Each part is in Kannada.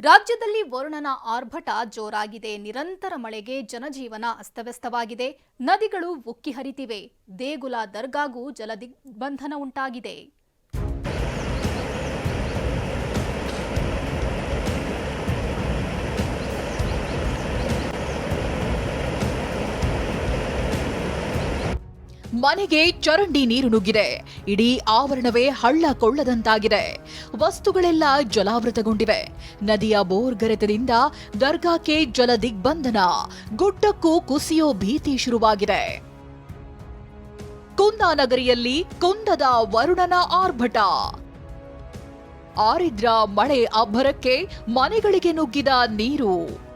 ರಾಜ್ಯದಲ್ಲಿ ವರುಣನ ಆರ್ಭಟ ಜೋರಾಗಿದೆ. ನಿರಂತರ ಮಳೆಗೆ ಜನಜೀವನ ಅಸ್ತವ್ಯಸ್ತವಾಗಿದೆ. ನದಿಗಳು ಉಕ್ಕಿ ಹರಿತಿವೆ. ದೇಗುಲ, ದರ್ಗಾಗೂ ಜಲದಿಗ್ಬಂಧನ ಉಂಟಾಗಿದೆ. ಮನೆಗೆ ಚರಂಡಿ ನೀರು ನುಗ್ಗಿದೆ. ಇಡೀ ಆವರಣವೇ ಹಳ್ಳ ಕೊಳ್ಳದಂತಾಗಿದೆ ವಸ್ತುಗಳೆಲ್ಲ ಜಲಾವೃತಗೊಂಡಿವೆ. ನದಿಯ ಬೋರ್ಗರೆತದಿಂದ ದರ್ಗಾಕ್ಕೆ ಜಲ ದಿಗ್ಬಂಧನ ಗುಡ್ಡಕ್ಕೂ ಕುಸಿಯೋ ಭೀತಿ ಶುರುವಾಗಿದೆ. ಕುಂದಾನಗರಿಯಲ್ಲಿ ಕುಂದದ ವರುಣನ ಆರ್ಭಟ. ಆರಿದ್ರ ಮಳೆ ಅಬ್ಬರಕ್ಕೆ ಮನೆಗಳಿಗೆ ನುಗ್ಗಿದ ನೀರು.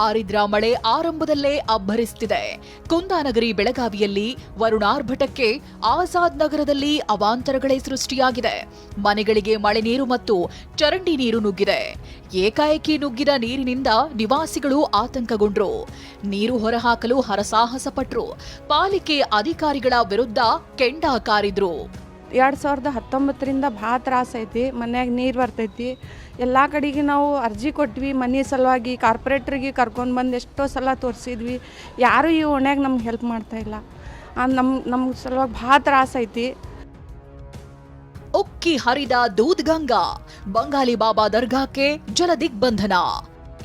ಆರಿದ್ರ ಮಳೆ ಆರಂಭದಲ್ಲೇ ಅಬ್ಬರಿಸುತ್ತಿದೆ ಕುಂದಾನಗರಿ ಬೆಳಗಾವಿಯಲ್ಲಿ ವರುಣಾರ್ಭಟಕ್ಕೆ ಆಜಾದ್ ನಗರದಲ್ಲಿ ಅವಾಂತರಗಳೇ ಸೃಷ್ಟಿಯಾಗಿದೆ. ಮನೆಗಳಿಗೆ ಮಳೆ ನೀರು ಮತ್ತು ಚರಂಡಿ ನೀರು ನುಗ್ಗಿದೆ. ಏಕಾಏಕಿ ನುಗ್ಗಿದ ನೀರಿನಿಂದ ನಿವಾಸಿಗಳು ಆತಂಕಗೊಂಡ್ರು. ನೀರು ಹೊರಹಾಕಲು ಹರಸಾಹಸ ಪಟ್ರು ಪಾಲಿಕೆ ಅಧಿಕಾರಿಗಳ ವಿರುದ್ಧ ಕೆಂಡ ಕಾರಿದ್ರು. ಎರಡು ಸಾವಿರದ ಹತ್ತೊಂಬತ್ತರಿಂದ ಭಾಳ ತ್ರಾಸ ಐತಿ, ಮನ್ಯಾಗ ನೀರು ಬರ್ತೈತಿ. ಎಲ್ಲ ಕಡೆಗೆ ನಾವು ಅರ್ಜಿ ಕೊಟ್ವಿ, ಮನೆ ಸಲುವಾಗಿ ಕಾರ್ಪೊರೇಟ್ರಿಗೆ ಕರ್ಕೊಂಡು ಬಂದು ಎಷ್ಟೋ ಸಲ ತೋರಿಸಿದ್ವಿ. ಯಾರೂ ಈ ಓಣ್ಯಾಗ ನಮ್ಗೆ ಹೆಲ್ಪ್ ಮಾಡ್ತಾ ಇಲ್ಲ. ನಮ್ಮ ನಮ್ಮ ಸಲುವಾಗಿ ಭಾಳ ತ್ರಾಸ ಐತಿ. ಉಕ್ಕಿ ಹರಿದ ದೂದ್ ಗಂಗಾ ಬಂಗಾಲಿ ಬಾಬಾ ದರ್ಗಾಕ್ಕೆ ಜಲ ದಿಗ್ಬಂಧನ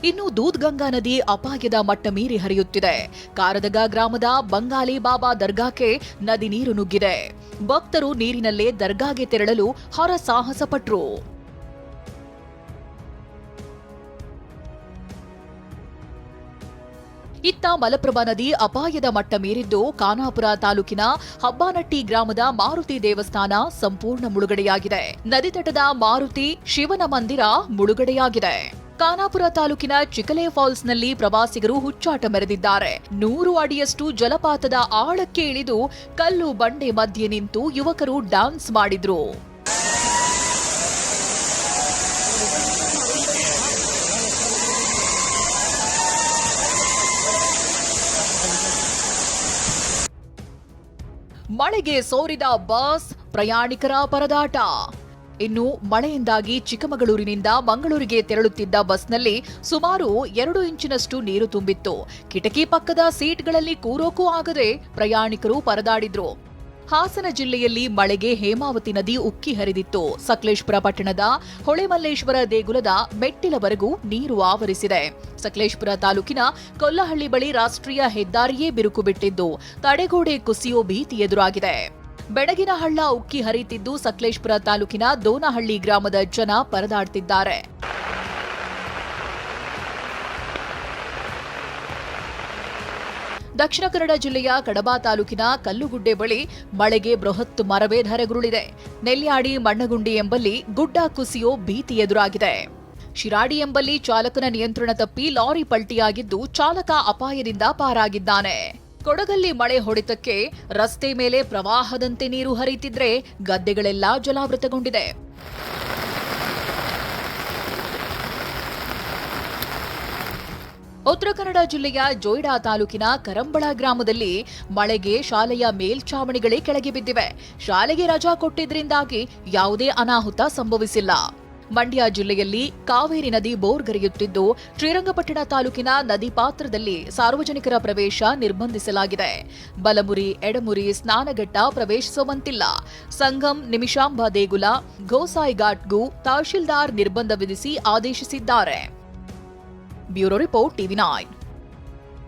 ಇನ್ನು ದೂದ್ಗಂಗಾ ನದಿ ಅಪಾಯದ ಮಟ್ಟ ಮೀರಿ ಹರಿಯುತ್ತಿದೆ. ಕಾರದಗ ಗ್ರಾಮದ ಬಂಗಾಲಿ ಬಾಬಾ ದರ್ಗಾಕ್ಕೆ ನದಿ ನೀರು ನುಗ್ಗಿದೆ. ಭಕ್ತರು ನೀರಿನಲ್ಲೇ ದರ್ಗಾಗೆ ತೆರಳಲು ಹೊರ ಸಾಹಸ ಪಟ್ರು ಇತ್ತ ಮಲಪ್ರಭಾ ನದಿ ಅಪಾಯದ ಮಟ್ಟ ಮೀರಿದ್ದು ಖಾನಾಪುರ ತಾಲೂಕಿನ ಹಬ್ಬಾನಟ್ಟಿ ಗ್ರಾಮದ ಮಾರುತಿ ದೇವಸ್ಥಾನ ಸಂಪೂರ್ಣ ಮುಳುಗಡೆಯಾಗಿದೆ. ನದಿ ತಟದ ಮಾರುತಿ ಶಿವನ ಮಂದಿರ ಮುಳುಗಡೆಯಾಗಿದೆ. ಖಾನಾಪುರ ತಾಲೂಕಿನ ಚಿಕಲೆ ಫಾಲ್ಸ್ನಲ್ಲಿ ಪ್ರವಾಸಿಗರು ಹುಚ್ಚಾಟ ಮೆರೆದಿದ್ದಾರೆ. ನೂರು ಅಡಿಯಷ್ಟು ಜಲಪಾತದ ಆಳಕ್ಕೆ ಇಳಿದು ಕಲ್ಲು ಬಂಡೆ ಮಧ್ಯೆ ನಿಂತು ಯುವಕರು ಡಾನ್ಸ್ ಮಾಡಿದ್ರು. ಮಳೆಗೆ ಸೋರಿದ ಬಸ್ ಪ್ರಯಾಣಿಕರ ಪರದಾಟ. ಇನ್ನು ಮಳೆಯಿಂದಾಗಿ ಚಿಕ್ಕಮಗಳೂರಿನಿಂದ ಮಂಗಳೂರಿಗೆ ತೆರಳುತ್ತಿದ್ದ ಬಸ್ನಲ್ಲಿ ಸುಮಾರು ಎರಡು ಇಂಚಿನಷ್ಟು ನೀರು ತುಂಬಿತ್ತು. ಕಿಟಕಿ ಪಕ್ಕದ ಸೀಟ್ಗಳಲ್ಲಿ ಕೂರೋಕೂ ಆಗದೆ ಪ್ರಯಾಣಿಕರು ಪರದಾಡಿದ್ರು. ಹಾಸನ ಜಿಲ್ಲೆಯಲ್ಲಿ ಮಳೆಗೆ ಹೇಮಾವತಿ ನದಿ ಉಕ್ಕಿ ಹರಿದಿತ್ತು. ಸಕಲೇಶ್ಪುರ ಪಟ್ಟಣದ ಹೊಳೆಮಲ್ಲೇಶ್ವರ ದೇಗುಲದ ಮೆಟ್ಟಿಲವರೆಗೂ ನೀರು ಆವರಿಸಿದೆ. ಸಕಲೇಶ್ಪುರ ತಾಲೂಕಿನ ಕೊಲ್ಲಹಳ್ಳಿ ಬಳಿ ರಾಷ್ಟ್ರೀಯ ಹೆದ್ದಾರಿಯೇ ಬಿರುಕು ಬಿಟ್ಟಿದ್ದು. ತಡೆಗೋಡೆ ಕುಸಿಯೋ ಭೀತಿ ಎದುರಾಗಿದೆ. ಬೆಡಗಿನ ಹಳ್ಳ ಉಕ್ಕಿ ಹರಿಯುತ್ತಿದ್ದು ಸಕಲೇಶ್ಪುರ ತಾಲೂಕಿನ ದೋನಹಳ್ಳಿ ಗ್ರಾಮದ ಜನ ಪರದಾಡ್ತಿದ್ದಾರೆ. ದಕ್ಷಿಣ ಕನ್ನಡ ಜಿಲ್ಲೆಯ ಕಡಬ ತಾಲೂಕಿನ ಕಲ್ಲುಗುಡ್ಡೆ ಬಳಿ ಮಳೆಗೆ ಬೃಹತ್ ಮರವೇ ಧರೆಗುರುಳಿದೆ. ನೆಲ್ಯಾಡಿ ಮಣ್ಣಗುಂಡಿ ಎಂಬಲ್ಲಿ ಗುಡ್ಡ ಕುಸಿಯೋ ಭೀತಿ ಎದುರಾಗಿದೆ. ಶಿರಾಡಿ ಎಂಬಲ್ಲಿ ಚಾಲಕನ ನಿಯಂತ್ರಣ ತಪ್ಪಿ ಲಾರಿ ಪಲ್ಟಿಯಾಗಿದ್ದು ಚಾಲಕ ಅಪಾಯದಿಂದ ಪಾರಾಗಿದ್ದಾನೆ. ಕೊಡಗಲ್ಲಿ ಮಳೆ ಹೊಡೆತಕ್ಕೆ ರಸ್ತೆ ಮೇಲೆ ಪ್ರವಾಹದಂತೆ ನೀರು ಹರಿಯುತ್ತಿದ್ರೆ ಗದ್ದೆಗಳೆಲ್ಲ ಜಲಾವೃತಗೊಂಡಿದೆ. ಉತ್ತರ ಕನ್ನಡ ಜಿಲ್ಲೆಯ ಜೋಯಿಡಾ ತಾಲೂಕಿನ ಕರಂಬಳ ಗ್ರಾಮದಲ್ಲಿ ಮಳೆಗೆ ಶಾಲೆಯ ಮೇಲ್ಛಾವಣಿಗಳೇ ಕೆಳಗೆ ಬಿದ್ದಿವೆ. ಶಾಲೆಗೆ ರಜಾ ಕೊಟ್ಟಿದ್ರಿಂದಾಗಿ ಯಾವುದೇ ಅನಾಹುತ ಸಂಭವಿಸಿಲ್ಲ. ಮಂಡ್ಯ ಜಿಲ್ಲೆಯಲ್ಲಿ ಕಾವೇರಿ ನದಿ ಬೋರ್ಗರೆಯುತ್ತಿದ್ದು ಶ್ರೀರಂಗಪಟ್ಟಣ ತಾಲೂಕಿನ ನದಿ ಪಾತ್ರದಲ್ಲಿ ಸಾರ್ವಜನಿಕರ ಪ್ರವೇಶ ನಿರ್ಬಂಧಿಸಲಾಗಿದೆ. ಬಲಮುರಿ, ಎಡಮುರಿ ಸ್ನಾನಘಟ್ಟ ಪ್ರವೇಶಿಸುವಂತಿಲ್ಲ. ಸಂಗಮ್ ನಿಮಿಷಾಂಬ ದೇಗುಲ, ಗೋಸಾಯಿ ಘಾಟ್ಗೂ ತಹಶೀಲ್ದಾರ್ ನಿರ್ಬಂಧ ವಿಧಿಸಿ ಆದೇಶಿಸಿದ್ದಾರೆ. Bureau report TV nine.